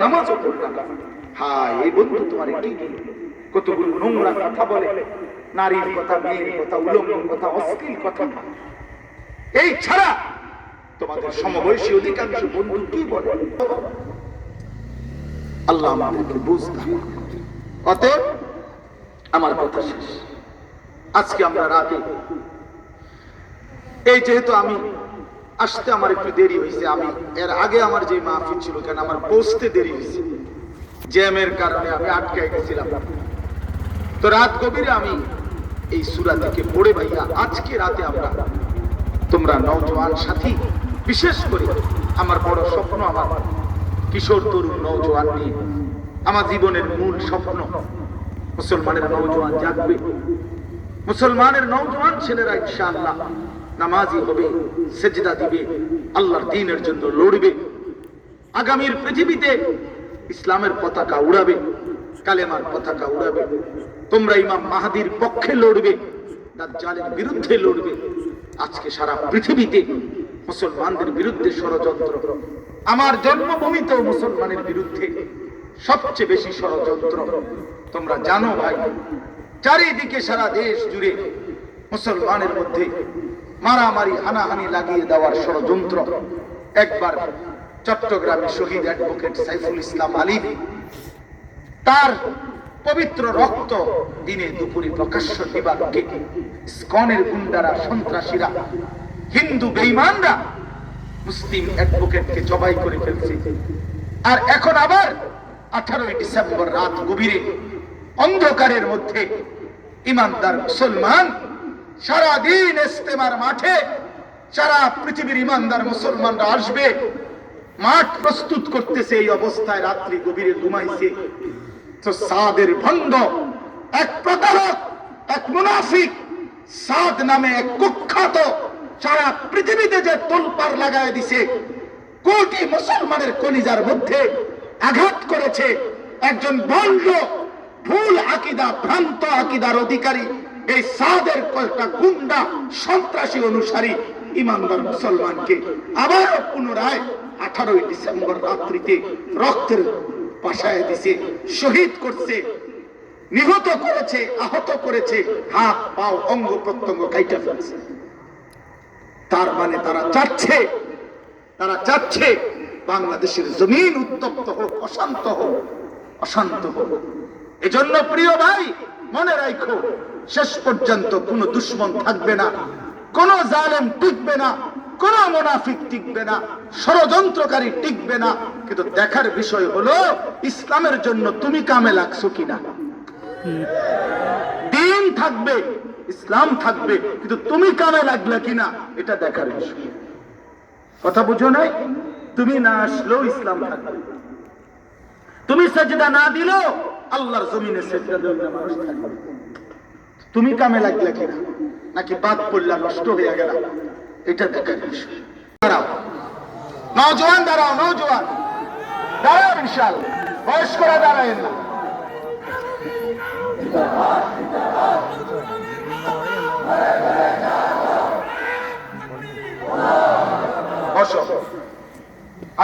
নামাজও হায়, এই বন্ধু তোমার কি? কতগুলো নোংরা কথা বলে। নারীর কথা, মেয়ের কথা কথা, অশ্লীল কথা এই ছাড়া তোমাদের সমবয়সী অধিকাংশ বন্ধু কি বলে? আল্লাহ আমাদেরকে বুঝতাম অতএব আমার কথা শেষ। আজকে আমরা রাতে, এই যেহেতু আমি আসতে আমার একটু দেরি হয়েছে। আমি এর আগে আমার যে মাহফিল ছিল, কেন আমার পৌঁছতে দেরি হয়েছে। জ্যামের কারণে আমি আটকে গেছিলাম। তো রাত গভীরে আমি এই সুরা থেকে পড়ে ভাইয়া, আজকে রাতে আমরা তোমরা নওজোয়ান সাথী, বিশেষ করে আমার বড় স্বপ্ন আমার কিশোর তরুণ নওজোয়ান নিয়ে, আমার জীবনের মূল স্বপ্ন, মুসলমানের নওজোয়ান জাগবে। মুসলমানের নওজোয়ান ছেলেরা ইনশাআল্লাহ নামাজি হবে, সেজদা দিবে, আল্লাহর দিনের জন্য লড়বে। আগামীর পৃথিবীতে ইসলামের পতাকা উড়াবে, কালেমার পতাকা উড়াবে। তোমরা ইমাম মাহাদির পক্ষে লড়বে, দাজ্জালের বিরুদ্ধে লড়বে। আজকে সারা পৃথিবীতে মুসলমানদের বিরুদ্ধে ষড়যন্ত্র। আমার জন্মভূমিতেও মুসলমানের বিরুদ্ধে সবচেয়ে বেশি ষড়যন্ত্র। তোমরা জানো ভাই, চারিদিকে সারা দেশ জুড়ে মুসলমানের মধ্যে মারামারি, হানাহানি লাগিয়ে দেওয়ার ষড়যন্ত্র। একবার চট্টগ্রামে শহীদ অ্যাডভোকেট সাইফুল ইসলাম আলী তার পবিত্র রক্ত দিনে দুপুরে প্রকাশ্য দিবাকে স্কনের গুন্ডারা, সন্ত্রাসীরা, হিন্দু বেঈমানরা মুসলিম অ্যাডভোকেটকে জবাই করে ফেলছে। আর এখন আবার আঠারোই ডিসেম্বর রাত গভীরে অন্ধকারের মধ্যে ইমানদার মুসলমান সারাদিন ইস্তেমার মাঠে সারা পৃথিবীর ইমানদার মুসলমানরা আসবে। মাঠ প্রস্তুত করতেছে এই অবস্থায় রাত্রি গভীরে ঘুমাইছে। তো সাদের ভণ্ড, এক প্রতারক, এক মুনাফিক, সাদ নামে এক কুখ্যাত, সারা পৃথিবীতে যে তোলপার লাগায় দিছে, কোটি মুসলমানের কলিজার মধ্যে আঘাত করেছে। একজন ভণ্ড, ভুল আকিদা, ভ্রান্ত আকিদার অধিকারী এই সাদের কয়েকটা গুন্ডা সন্ত্রাসী অনুসারী ইমানদার মুসলমানকে আবারও পুনরায় আঠারোই ডিসেম্বর রাত্রিতে রক্তের পাশায় দিছে, শহীদ করছে, নিহত করেছে, আহত করেছে, হাত, পাও, অঙ্গ প্রত্যঙ্গ কাইটা ফেলছে। তার মানে তারা চাচ্ছে তারা চাচ্ছে বাংলাদেশের জমিন উত্তপ্ত হোক, অশান্ত হোক অশান্ত হোক। এজন্য প্রিয় ভাই, মনে রাখো শেষ পর্যন্ত কোনো দুশ্মন থাকবে না, কোন জালেম টিকবে না, কোন মোনাফিক টিকবে না, ষড়যন্ত্রকারী টিকবে না। কিন্তু দেখার বিষয় হলো, ইসলামের জন্য তুমি কামে লাগছো কিনা? দিন থাকবে, ইসলাম থাকবে, কিন্তু তুমি কামে লাগলে কিনা? এটা দেখার বিষয়। কথা বুঝো নাই? তুমি না আসলেও ইসলাম থাকবে। তুমি সেজদা না দিলেও আল্লাহর জমিনে সেজদা দেবে মানুষ থাকবে। তুমি কামে লাগলে কিনা নাকি বাদ পড়লা, নষ্ট হয়ে গেল? এটা দেখার বিষয়। দাঁড়াও। নজওয়ান দাঁড়াও নজওয়ান দাঁড়াও বিশাল। বয়স্করা দাঁড়ায় না।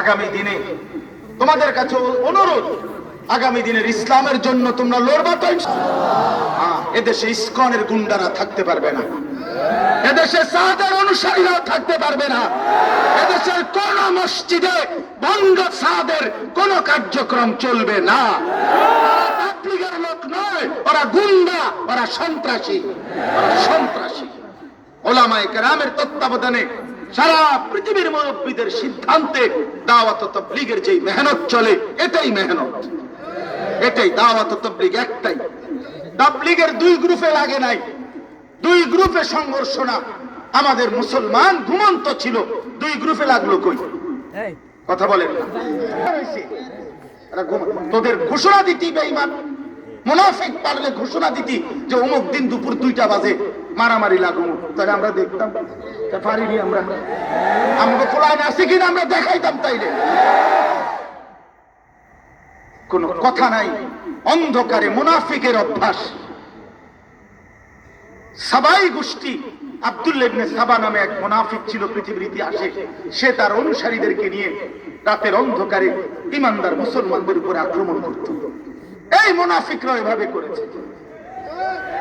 আগামী দিনে তোমাদের কাছে অনুরোধ আগামী দিনের ইসলামের জন্য তোমরা লড়বা তো হ্যাঁ, এদেশে ইস্কনের গুন্ডারা থাকতে পারবে না। এদেশে সাদের অনুসারীরাও থাকতে পারবে না। এদেশের কোন মসজিদে বন্ধ সাদের কোন কার্যক্রম চলবে না। লোক নয় ওরা গুন্ডা ওরা সন্ত্রাসী। সন্ত্রাসী। ওলামায়ে কেরামের তত্ত্বাবধানে সারা পৃথিবীর মুরব্বীদের সিদ্ধান্তে দাওয়াত তাবলীগের যে মেহনত চলে এটাই মেহনত। এটাই দাওয়াত তাবলীগ একটাই। তাবলীগের দুই গ্রুপে লাগে নাই। দুই গ্রুপে সংঘর্ষ না। আমাদের মুসলমান ঘুমন্ত ছিল। দুই গ্রুপে লাগল কই? কথা বলেন না। তোদের ঘোষণা দিতি বেঈমান। মুনাফিক পারলে ঘোষণা দিতি যে অমুক দিন দুপুর দুইটা বাজে। মারামারি লাগু তাহলে আমরা দেখতাম পারিনি আমরা। আমাকে ফুলাইন আছে কিনা আমরা দেখাইতাম তাইলে। কোন কথা নাই, অন্ধকারে মুনাফিকের অভ্যাস। সাবাই গোষ্ঠী আব্দুল্লাহ ইবনে সাবা নামে এক মুনাফিক ছিল পৃথিবীর ইতিহাসে। সে তার অনুসারীদেরকে নিয়ে রাতের অন্ধকারে ইমানদার মুসলমানদের উপরে আক্রমণ করত। এই মুনাফিকরা এভাবে করেছে।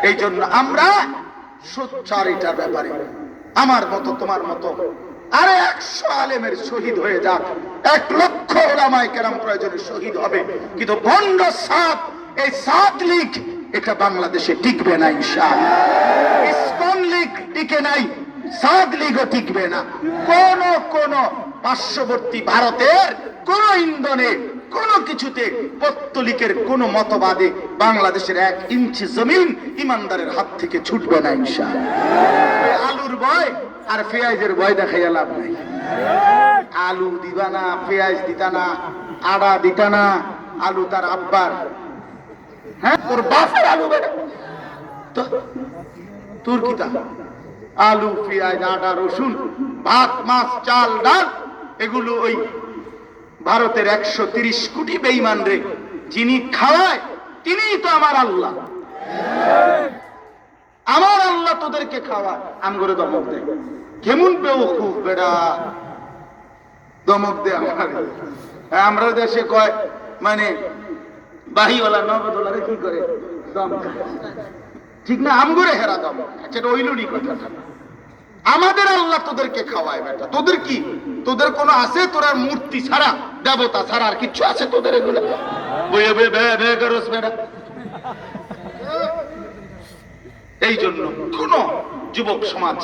এই জন্য আমরা সোচ্চার ব্যাপারে। আমার মতো, তোমার মতো। আরে একশো আলেমের শহীদ হয়ে যাক। এক লক্ষ ওলামায় কেরাম প্রয়োজনে শহীদ হবে। কিন্তু ভণ্ড সাপ, এই সাত লীগ, এটা বাংলাদেশে টিকবে না ইনশাল ইসকন লীগ টিকে নাই সাত লীগও টিকবে না। কোন কোন পার্শ্ববর্তী ভারতের কোন ইন্ধনে, কোন কিছুতে পত্তলিকের কোন মতবাদে বাংলাদেশের এক ইঞ্চি জমিন ইমানদারের হাত থেকে ছুটবে না ইনশাল আলুর বয় আর পেঁয়াজের বয় দেখাইয়া লাভ নাই। আলু দিবা না, পেঁয়াজ দিতা না আড়া দিতা না, আলু তার আব্বার। হ্যাঁ তোর বাপের আলু বেটা। তোর কি তা? আলু, পেঁয়াজ আটা রসুন, ভাত, মাছ, চাল, ডাল এগুলো ওই ভারতের একশো তিরিশ কোটি বেইমান রে যিনি খাওয়ায় তিনিই তো আমার আল্লাহ। আমার আল্লাহ তোদেরকে খাওয়ায়। করে দমক দেয় কেমন পেও খুব বেড়া। দমক দে আমার। হ্যাঁ, আমরা দেশে কয় মানে বাহিওয়ালা নগদওয়ালারে কি করে? দম ঠিক না? আম করে হেরা দম সেটা ওইলুনি কথাটা আমাদের আল্লাহ তোদেরকে খাওয়ায়, বেটা। তোদের কি? তোদের কোনো আছে? তোরা মূর্তি ছাড়া, দেবতা ছাড়া আর কিছু আছে তোদের এগুলো? এই জন্য কোন যুবক সমাজ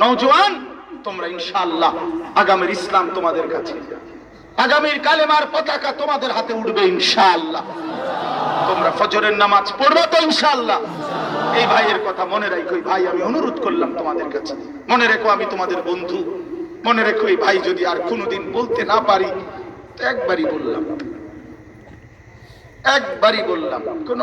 নওজোয়ান, তোমরা ইনশাআল্লাহ আগামীর ইসলাম তোমাদের কাছে। আগামীর কালেমার পতাকা তোমাদের হাতে উঠবে ইনশাআল্লাহ। তোমরা ফজরের নামাজ পড়বে তো ইনশাআল্লাহ। এই ভাইয়ের কথা মনে রাখো ভাই, আমি অনুরোধ করলাম তোমাদের কাছে। মনে রেখো আমি তোমাদের বন্ধু। মনে রেখো এই ভাই যদি আর কোনোদিন বলতে না পারি একবারই বললাম। একবারই বললাম, কোন